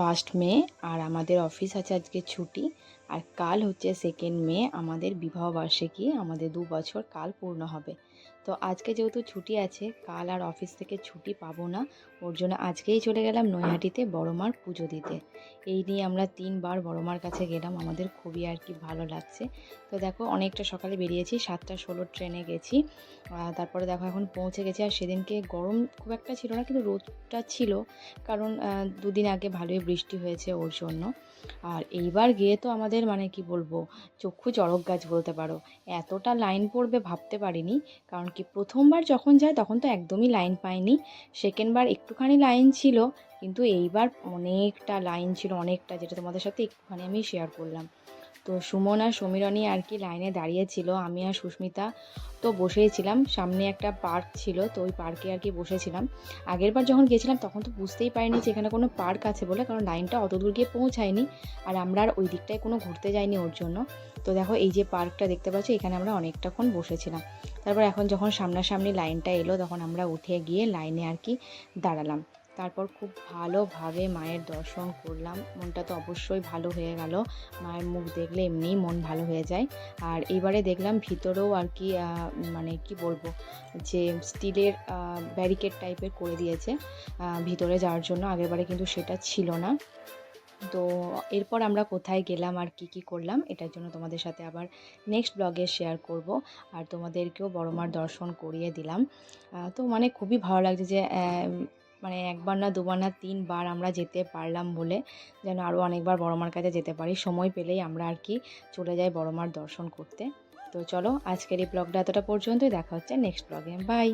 First May আর আমাদের office আছে আজকে ছুটি। আর কাল হচ্ছে সেকেন্ড মে, আমাদের বিবাহবার্ষিকী আমাদের দু বছর কাল পূর্ণ হবে। তো আজকে যেহেতু ছুটি আছে, কাল আর অফিস থেকে ছুটি পাবো না, ওর জন্য আজকেই চলে গেলাম নৈহাটিতে বড় মার পুজো দিতে। এই নিয়ে আমরা তিনবার বড় মার কাছে গেলাম, আমাদের খুবই আর কি ভালো লাগছে। তো দেখো, অনেকটা সকালে বেরিয়েছি, সাতটা ষোলো ট্রেনে গেছি। তারপরে দেখো এখন পৌঁছে গেছি, আর সেদিনকে গরম খুব একটা ছিল না, কিন্তু রোদটা ছিল, কারণ দুদিন আগে ভালোই বৃষ্টি হয়েছে ওর জন্য। আর এইবার গিয়ে তো আমাদের মানে কি বলব? চক্ষু চড়ক গাছ বলতে পারো। এতটা লাইন পড়বে ভাবতে পারিনি। কারণ কি প্রথমবার যখন যায় তখন তো একদমই লাইন পাইনি। সেকেন্ডবার একটুখানি লাইন ছিল কিন্তু এইবার অনেকটা লাইন ছিল, অনেকটা, যেটা তোমাদের সাথে একটুখানি আমি শেয়ার করলাম। তো সুমন আর সমীরণী আর কি লাইনে দাঁড়িয়েছিল আমি আর সুস্মিতা তো বসেই ছিলাম। সামনে একটা পার্ক ছিল, তো ওই পার্কে আর কি বসেছিলাম। আগের বার যখন গেছিলাম তখন তো বুঝতেই পারিনি যে এখানে কোনো পার্ক আছে বলে, কারণ লাইনটা অত দূর গিয়ে পৌঁছায়নি আর আমরা আর ওই দিকটায় কোনো ঘুরতে যাইনি ওর জন্য। তো দেখো এই যে পার্কটা দেখতে পাচ্ছ, এখানে আমরা অনেকটাক্ষণ বসেছিলাম। তারপর এখন যখন সামনাসামনি লাইনটা এলো, তখন আমরা উঠে গিয়ে লাইনে আর কি দাঁড়ালাম। তারপর খুব ভালোভাবে মায়ের দর্শন করলাম। মনটা তো অবশ্যই ভালো হয়ে গেল। মায়ের মুখ দেখলে এমনিই মন ভালো হয়ে যায়। আর এবারে দেখলাম ভিতরেও আর কি মানে কি বলব, যে স্টিলের ব্যারিকেড টাইপের করে দিয়েছে। ভিতরে যাওয়ার জন্য। আগেরবারে কিন্তু সেটা ছিল না। তো এরপর আমরা কোথায় গেলাম আর কি কি করলাম, এটার জন্য তোমাদের সাথে আবার নেক্সট ব্লগে শেয়ার করব। আর তোমাদেরকেও বড় মার দর্শন করিয়ে দিলাম। তো মানে খুবই ভালো লাগছে যে মানে একবার না দুবার না তিনবার আমরা যেতে পারলাম বলে যেন আরও অনেকবার বড় মার কাছে যেতে পারি। সময় পেলেই আমরা আর কি চলে যাই বড় মার দর্শন করতে। তো চলো আজকের এই ব্লগটা এতটা পর্যন্তই। দেখা হচ্ছে নেক্সট ব্লগে বাই